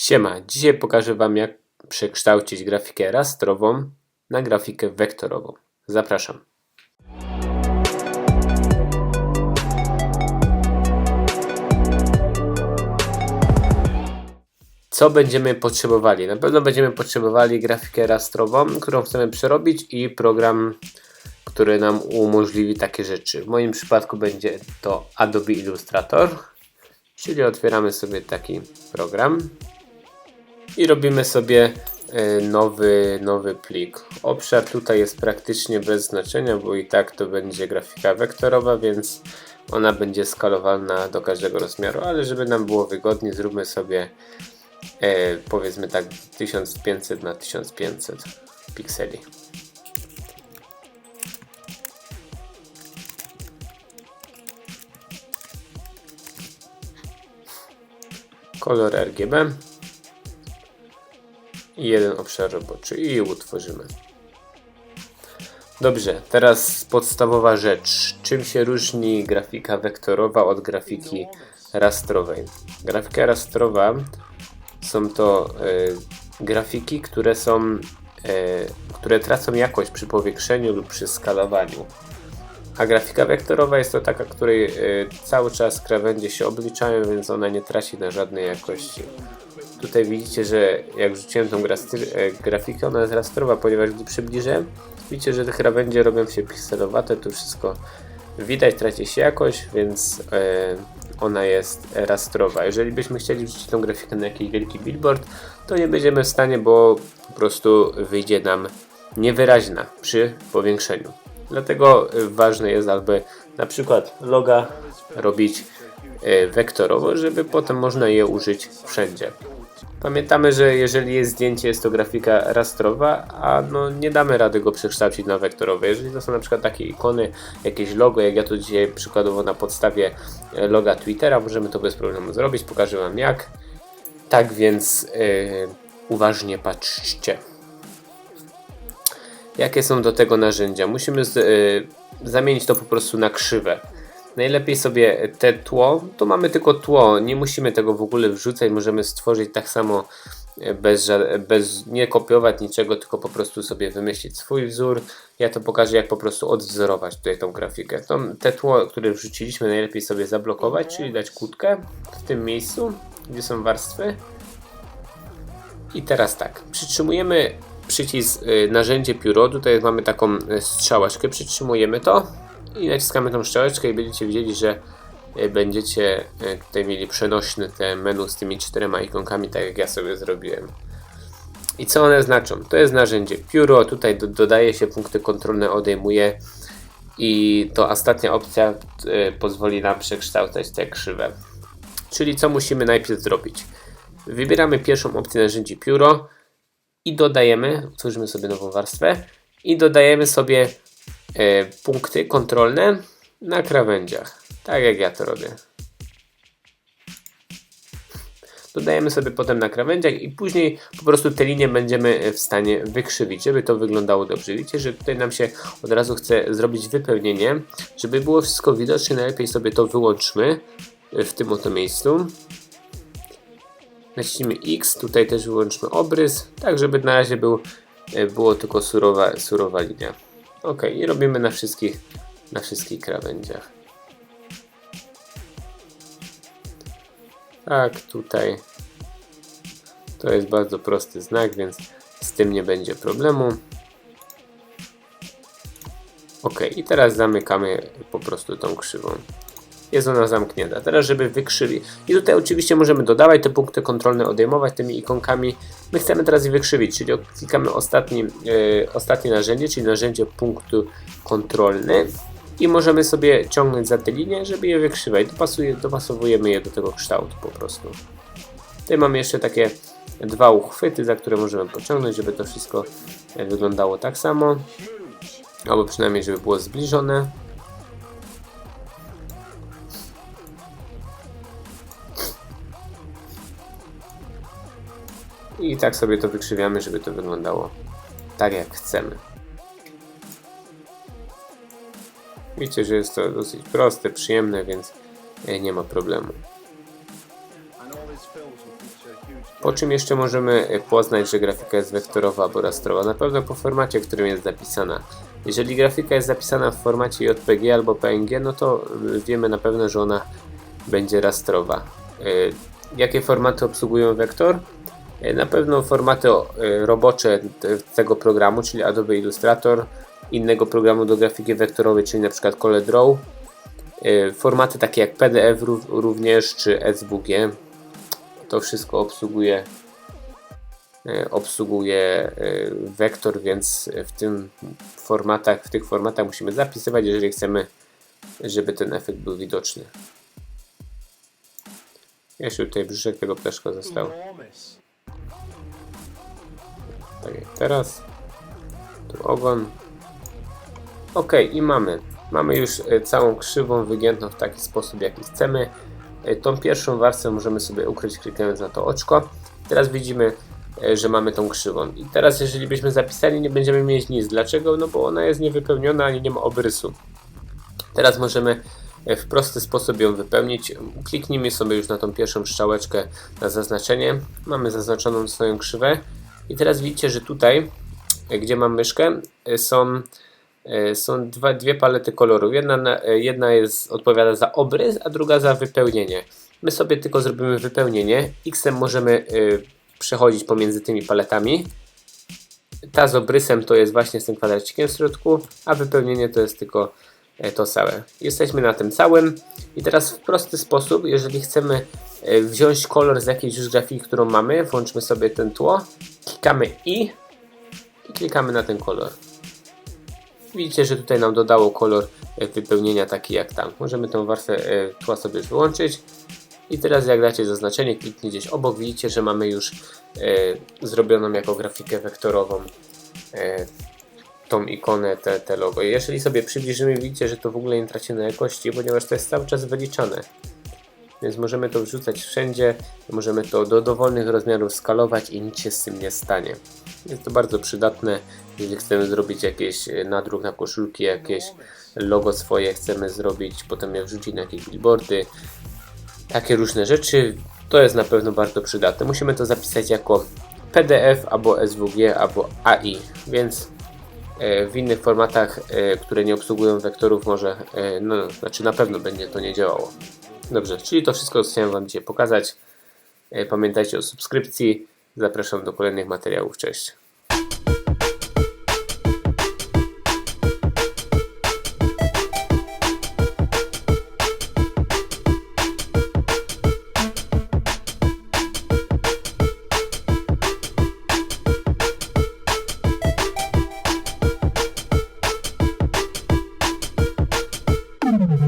Siema, dzisiaj pokażę Wam jak przekształcić grafikę rastrową na grafikę wektorową. Zapraszam. Co będziemy potrzebowali? Na pewno będziemy potrzebowali grafikę rastrową, którą chcemy przerobić i program, który nam umożliwi takie rzeczy. W moim przypadku będzie to Adobe Illustrator, czyli otwieramy sobie taki program i robimy sobie e, nowy, nowy plik. Obszar tutaj jest praktycznie bez znaczenia, bo i tak to będzie grafika wektorowa, więc ona będzie skalowalna do każdego rozmiaru, ale żeby nam było wygodnie, zróbmy sobie e, powiedzmy tak 1500 na 1500 pikseli. Kolor RGB i jeden obszar roboczy i utworzymy. Dobrze, teraz podstawowa rzecz. Czym się różni grafika wektorowa od grafiki rastrowej? Grafika rastrowa są to e, grafiki, które są, e, które tracą jakość przy powiększeniu lub przy skalowaniu. A grafika wektorowa jest to taka, której e, cały czas krawędzie się obliczają, więc ona nie traci na żadnej jakości. Tutaj widzicie, że jak wrzuciłem tą e, grafikę, ona jest rastrowa, ponieważ gdy przybliżę, widzicie, że te krawędzie robią się pikselowate, tu wszystko widać, traci się jakość, więc e, ona jest rastrowa. Jeżeli byśmy chcieli wrzucić tą grafikę na jakiś wielki billboard, to nie będziemy w stanie, bo po prostu wyjdzie nam niewyraźna przy powiększeniu. Dlatego e, ważne jest, aby na przykład loga robić wektorowo, żeby potem można je użyć wszędzie. Pamiętamy, że jeżeli jest zdjęcie, jest to grafika rastrowa, a no nie damy rady go przekształcić na wektorowe. Jeżeli to są na przykład takie ikony, jakieś logo, jak ja tu dzisiaj przykładowo na podstawie e, loga Twittera, możemy to bez problemu zrobić. Pokażę Wam jak. Tak więc yy, uważnie patrzcie. Jakie są do tego narzędzia? Musimy z, yy, zamienić to po prostu na krzywe. Najlepiej sobie te tło, to mamy tylko tło, nie musimy tego w ogóle wrzucać, możemy stworzyć tak samo e, bez, ża- bez nie kopiować niczego, tylko po prostu sobie wymyślić swój wzór. Ja to pokażę jak po prostu odwzorować tutaj tą grafikę. To, te tło, które wrzuciliśmy najlepiej sobie zablokować, czyli dać kłódkę w tym miejscu, gdzie są warstwy. I teraz tak, przytrzymujemy przycisk y, narzędzie pióro, tutaj mamy taką strzałeczkę, przytrzymujemy to i naciskamy tą strzałeczkę i będziecie widzieli, że y, będziecie y, tutaj mieli przenośne te menu z tymi czterema ikonkami, tak jak ja sobie zrobiłem. I co one znaczą? To jest narzędzie pióro, tutaj do, dodaje się punkty kontrolne, odejmuje i to ostatnia opcja y, pozwoli nam przekształcać te krzywe. Czyli co musimy najpierw zrobić? Wybieramy pierwszą opcję narzędzi pióro i dodajemy, utworzymy sobie nową warstwę i dodajemy sobie e, punkty kontrolne na krawędziach. Tak jak ja to robię. Dodajemy sobie potem na krawędziach i później po prostu te linie będziemy w stanie wykrzywić, żeby to wyglądało dobrze. Widzicie, że tutaj nam się od razu chce zrobić wypełnienie, żeby było wszystko widoczne, najlepiej sobie to wyłączmy w tym oto miejscu. Naciśnijmy X, tutaj też wyłączmy obrys, tak żeby na razie był, e, było tylko surowa, surowa linia. Ok, i robimy na wszystkich, na wszystkich krawędziach. Tak, tutaj to jest bardzo prosty znak, więc z tym nie będzie problemu. Ok, i teraz zamykamy po prostu tą krzywą jest ona zamknięta. Teraz, żeby wykrzywić. I tutaj oczywiście możemy dodawać te punkty kontrolne, odejmować tymi ikonkami. My chcemy teraz je wykrzywić, czyli klikamy ostatni, yy, ostatnie narzędzie, czyli narzędzie punktu kontrolny i możemy sobie ciągnąć za te linie, żeby je wykrzywać. Dopasuje, dopasowujemy je do tego kształtu po prostu. Tutaj mamy jeszcze takie dwa uchwyty, za które możemy pociągnąć, żeby to wszystko e, wyglądało tak samo. Albo przynajmniej, żeby było zbliżone. I tak sobie to wykrzywiamy, żeby to wyglądało tak jak chcemy. Widzicie, że jest to dosyć proste, przyjemne, więc e, nie ma problemu. Po czym jeszcze możemy e, poznać, że grafika jest wektorowa albo rastrowa? Na pewno po formacie, w którym jest zapisana. Jeżeli grafika jest zapisana w formacie JPG albo PNG, no to y, wiemy na pewno, że ona będzie rastrowa. Jakie formaty obsługują wektor? Y, Na pewno formaty y, robocze tego programu, czyli Adobe Illustrator, innego programu do grafiki wektorowej, czyli na przykład CorelDRAW. Y, Formaty takie jak PDF ró- również, czy SWG. To wszystko obsługuje e, obsługuje e, wektor, więc w tym formatach, w tych formatach musimy zapisywać, jeżeli chcemy, żeby ten efekt był widoczny. Jeszcze tutaj brzuszek tego ptaszka został. Tak jak teraz. Tu ogon. Ok, i mamy. Mamy już e, całą krzywą wygiętą w taki sposób, jaki chcemy. E, Tą pierwszą warstwę możemy sobie ukryć klikając na to oczko. Teraz widzimy, e, że mamy tą krzywą. I teraz jeżeli byśmy zapisali, nie będziemy mieć nic. Dlaczego? No bo ona jest niewypełniona, ani nie ma obrysu. Teraz możemy w prosty sposób ją wypełnić. Kliknijmy sobie już na tą pierwszą strzałeczkę na zaznaczenie. Mamy zaznaczoną swoją krzywę. I teraz widzicie, że tutaj, e, gdzie mam myszkę, e, są, e, są dwa, dwie palety kolorów. Jedna, na- jedna jest, odpowiada za obrys, a druga za wypełnienie. My sobie tylko zrobimy wypełnienie. X-em możemy przechodzić pomiędzy tymi paletami. Ta z obrysem to jest właśnie z tym kwadracikiem w środku, a wypełnienie to jest tylko to całe. Jesteśmy na tym całym i teraz w prosty sposób, jeżeli chcemy e, wziąć kolor z jakiejś już grafiki, którą mamy, włączmy sobie ten tło, klikamy i i klikamy na ten kolor. Widzicie, że tutaj nam dodało kolor e, wypełnienia taki jak tam. Możemy tą warstwę e, tła sobie wyłączyć. I teraz jak dacie zaznaczenie, kliknij gdzieś obok, widzicie, że mamy już e, zrobioną jako grafikę wektorową e, tą ikonę, te, te logo. Jeżeli sobie przybliżymy, widzicie, że to w ogóle nie traci na jakości, ponieważ to jest cały czas wyliczane. Więc możemy to wrzucać wszędzie, możemy to do dowolnych rozmiarów skalować i nic się z tym nie stanie. Jest to bardzo przydatne, jeżeli chcemy zrobić jakieś e, nadruk na koszulki, jakieś logo swoje chcemy zrobić, potem je wrzucić na jakieś billboardy, takie różne rzeczy. To jest na pewno bardzo przydatne. Musimy to zapisać jako PDF albo SWG albo AI, więc w innych formatach, e, które nie obsługują wektorów, może, e, no, znaczy na pewno będzie to nie działało. Dobrze, czyli to wszystko chciałem Wam dzisiaj pokazać. E, Pamiętajcie o subskrypcji. Zapraszam do kolejnych materiałów. Cześć.